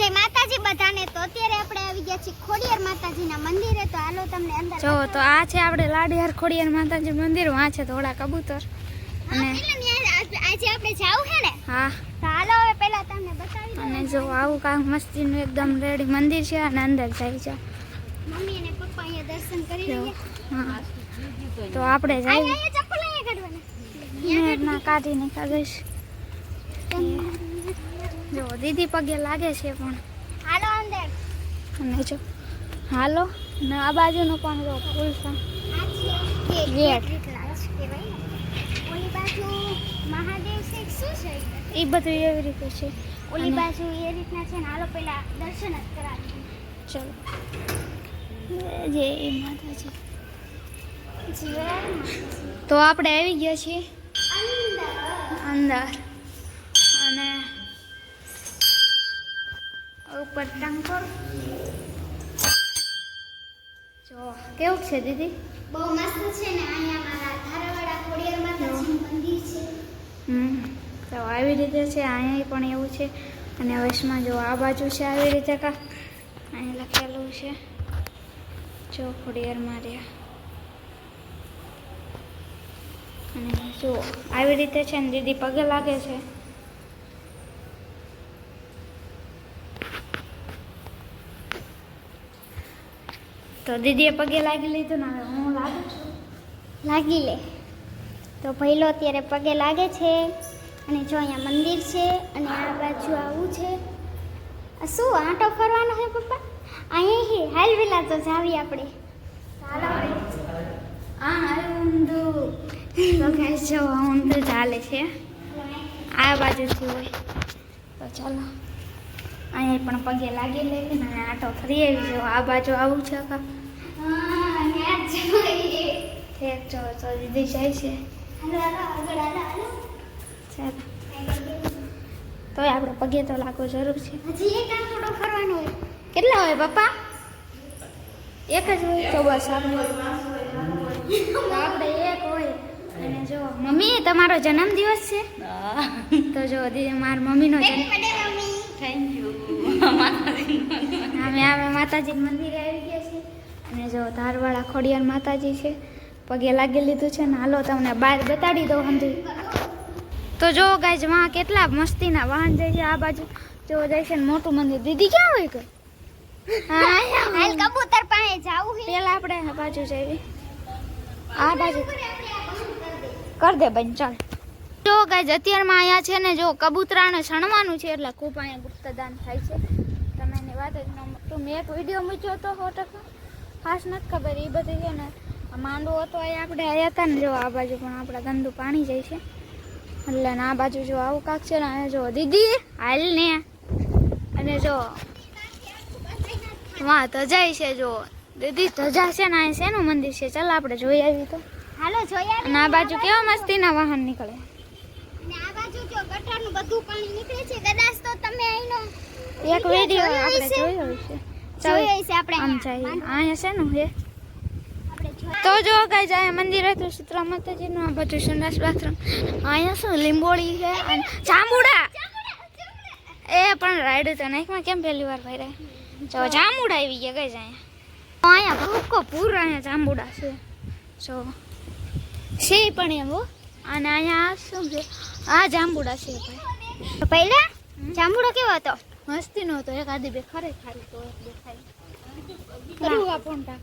જય માતાજી બધાને. તો અત્યારે આપણે આવી ગયા છીએ ખોડિયાર માતાજીના મંદિરે. તો હાલો તમને અંદર જો તો આ છે આપણે લાડિયાર ખોડિયાર માતાજી મંદિર વાં છે થોડા કબૂતર. અને આજ- આપણે જાવું છે ને હા. તો હાલો હવે પહેલા તમને બતાવી દઉં. અને જો આવું કાંઈ મસ્તીનું એકદમ રેડી મંદિર છે અને અંદર જાય છે. મમ્મી અને પપ્પા અહીંયા દર્શન કરી રહ્યા. હા. તો આપણે જઈએ. ચપ્પલ અહીંયા કાઢવાના. કાઢીને કાઢીશ. જો દીદી પગે લાગે છે પણ. હાલો અંદર. અને જો હાલો. ને આ બાજુનો પણ જો ફૂલ ગેટ ઓલી બાજુ મહાદેવ છે શું છે? એ બધું એવી રીતે છે. ઓલી બાજુ એ રીતના છે ને હાલો પહેલા દર્શન જ કરાવી ચલો. જય માતાજી. છે તો આપણે આવી ગયા છીએ. અંદર. અને ઉપર ટંકોર જો કેવું છે દીદી? બહુ મસ્ત છે ને અહીંયા મારા ધારાવાડા ખોડિયાર માતાજીનું મંદિર છે. હમ તો આવી રીતે છે અહીંયા પણ એવું છે. અને વચમાં જો આ બાજુ છે આવી રીતે કા? અહીંયા લખેલું છે. જો ખોડિયાર માર્યા અને જો આવી રીતે છે ને દીદી પગે લાગે છે. તો દીદીએ પગે લાગી લીધું ને હવે હું લાગું છું. લાગી લે. તો પહેલો અત્યારે પગે લાગે છે અને જો અહીંયા મંદિર છે અને આ બાજુ આવું છે. આ શું આંટો ફરવાનો છે પપ્પા? અહીંયા હે હાલ વેલા તો જાવી આપણે. ચાલો આ ઊંધું. તો ગાઈસ જો ઊંધું ચાલે છે. આ બાજુથી હોય. તો ચાલો. અહીંયા પણ પગે લાગી લે ને આટો ફરી આવી જો આ બાજુ આવું છે હા ઠેક ચો તો દીદી જાય છે તોય આપણે પગે તો લાગવું જરૂર છે કેટલા હોય પપ્પા એક જ હોય. તો બસ આપણે આપણે એક હોય. અને જો મમ્મી તમારો જન્મદિવસ છે તો જો મારા મમ્મીનો જન્મ થેન્ક યુ અમે આવે માતાજી મંદિરે આવી ગયા છીએ અને જો ધારવાળા ખોડિયાર માતાજી છે પગે લાગી લીધું છે ને હાલો તમને બહાર બતાડી દઉં સમજી. તો જો ગાય વાં કેટલા મસ્તીના વાહન જાય છે આ બાજુ. જો જાય છે ને મોટું મંદિર. દીદી ક્યાં હોય કે? હાલ કબૂતર પાસે જાવું છે. પેલા આપણે આ બાજુ જઈએ. આ બાજુ. કર દે બેન ચાલ. જો ગાય અત્યારમાં અહીંયા છે ને જો કબૂતરાને સણવાનું છે એટલે ખૂબ અહીંયા ગુપ્તદાન થાય છે. તમે એની વાત જ ન તો મેં એક વીડિયો મૂક્યો હતો સો ટકા ખાસ નથી ખબર એ બધી છે ને માંડવો હતો અહીંયા આપણે આવ્યા હતા ને જો આ બાજુ પણ આપણે ગંદુ પાણી જાય છે. એટલે આ બાજુ જો આવું કાંક છે ને જો દીદી હાલ ને. અને જો વાહ ધજાય છે જો. દીદી ધજા છે ને અહીં શેનું મંદિર છે? ચાલ આપણે જોઈ આવી તો. હાલો જોઈ આવી આ બાજુ કેવા મસ્તીના વાહન નીકળે? આ બાજુ જો ગટરનું બધું પાણી નીકળે છે. કદાચ તો તમે અહીંનો એક વિડિયો આપણે જોઈ જોયો છે આપણે આમ અહીંયા. છે જોયા. તો જો કઈ જાય મંદિર હતું શીતળા માતાજીનું આ બધું સંડાસ બાથરૂમ. અહીંયા શું લીંબોળી છે અને જાંબુડા એ પણ રાઈડ તો નાખમાં કેમ પહેલી વાર ભાઈ જો જાંબુડા આવી ગયા કઈ જાય અહીંયા ભૂકો પૂર અહીંયા જાંબુડા છે. જો. છે પણ એમ હો. અને અહીંયા શું છે? આ જાંબુડા છે ભાઈ તો પહેલા જાંબુડો કેવો હતો? મસ્તી નો હતો. એક આદી બે ખરે ખાલી તો એક દેખાય. કરું આ ફોન ટા.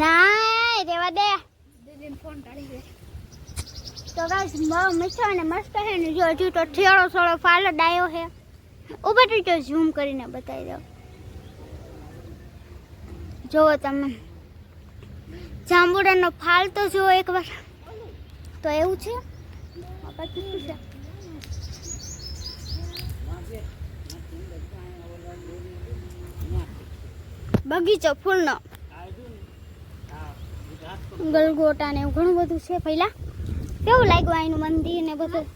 ના રેવા દે. દીદીને ફોન ટાળી દે. તો ગાઈસ મીઠો અને મસ્ત હે ને જો હજુ તો ઠેળો થોડો ફાલો ડાયો હે. ઊભા તો ઝૂમ કરીને બતાવી દઉં. જુઓ તમે. જાંબુડાનો ફાલ તો જુઓ એકવાર. તો એવું છે આ પછી શું છે બગીચો ફૂલનો. ગલગોટા ને એવું ઘણું બધું છે પહેલા કેવું લાગ્યું અહીંનું મંદિર ને બધું?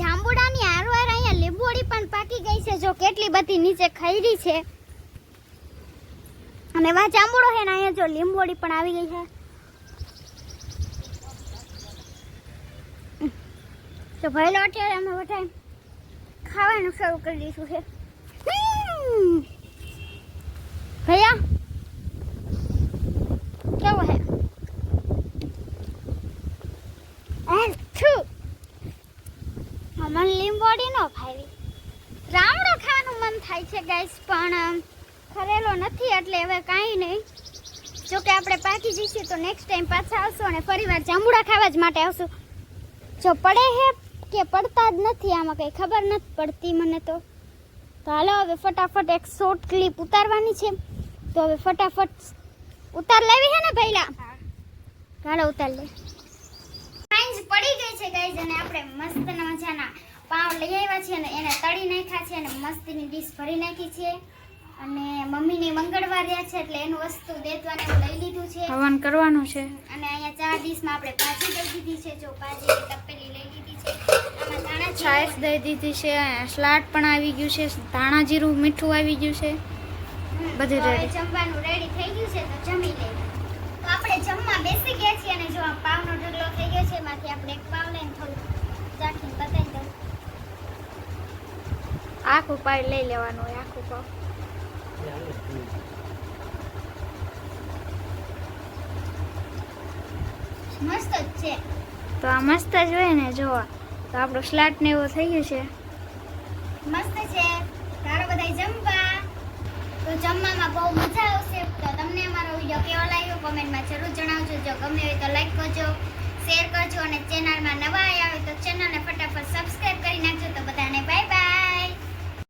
જાંબુડાની હારવાર અહીંયા લીંબોડી પણ પાકી ગઈ છે. જો કેટલી બધી નીચે ખૈરી છે. અને વા જાંબુડો છે ને અહીંયા જો લીંબોડી પણ આવી ગઈ છે. તો ભયલો અત્યારે અમે બધા ખાવાનું શરૂ કરી દીધું છે. ભૈયા, કેવું હે? મને લીંબોડી નો ભાવી રામડો ખાવાનું મન થાય છે ગાઈસ પણ ખરેલો નથી, એટલે હવે કાંઈ નહીં. જો કે આપણે પાકી જઈશું, તો નેક્સ્ટ ટાઈમ પાછા આવશું અને ફરીવાર જાંબુડા ખાવા જ માટે આવશું. જો પડે હે કે પડતા જ નથી, આમાં કંઈ ખબર નથી પડતી મને તો. તો હાલો, હવે ફટાફટ એક શોર્ટ ક્લિપ ઉતારવાની છે. તો હવે ફટાફટ ઉતાર લેવી છે ને પહેલા? ચાલો ઉતાર લે. સાંજ પડી ગઈ છે ગાઈઝ અને આપણે મસ્ત મજાના પાવ લઈ આવ્યા છે અને એને તળી નાખ્યા છે અને મસ્તીની ડીશ ભરી નાખી છે. અને મમ્મીને મંગળવાર રહ્યા છે એટલે એનું વસ્તુ દેતવાને લઈ લીધું છે. હવન કરવાનું છે. અને અહીંયા ચાર ડીશમાં આપણે ભાજી દઈ દીધી છે જો ભાજી તપેલી લઈ લીધી છે. આમાં ધાણા છાશ દઈ દીધી છે સ્લાડ પણ આવી ગયું છે ધાણા જીરું મીઠું આવી ગયું છે. બધું રેડી જમવાનું રેડી થઈ ગયું છે તો જમી લઈએ. તો આપણે જમવા બેસી ગયા છીએ અને જો આ પાવનો ઢગલો થઈ ગયો છે એમાંથી આપણે એક પાવ લઈને થોડું ચાખીને બતાવી દઉં. આખું પાડ લઈ લેવાનું હોય આખું પાવ. મસ્ત જ છે. તો આ મસ્ત જ હોય ને જોવા. તો આપણો સ્લાટ ને એવું થઈ ગયું છે. મસ્ત છે તારો બધા જમવા તો જમવામાં બહુ મજા આવશે. તો તમને અમારો વીડિયો કેવો લાગ્યો કોમેન્ટમાં જરૂર જણાવજો. જો ગમે હોય તો લાઈક કરજો શેર કરજો અને ચેનલમાં નવા આવ્યા હોય તો ચેનલને ફટાફટ સબસ્ક્રાઈબ કરી નાખજો.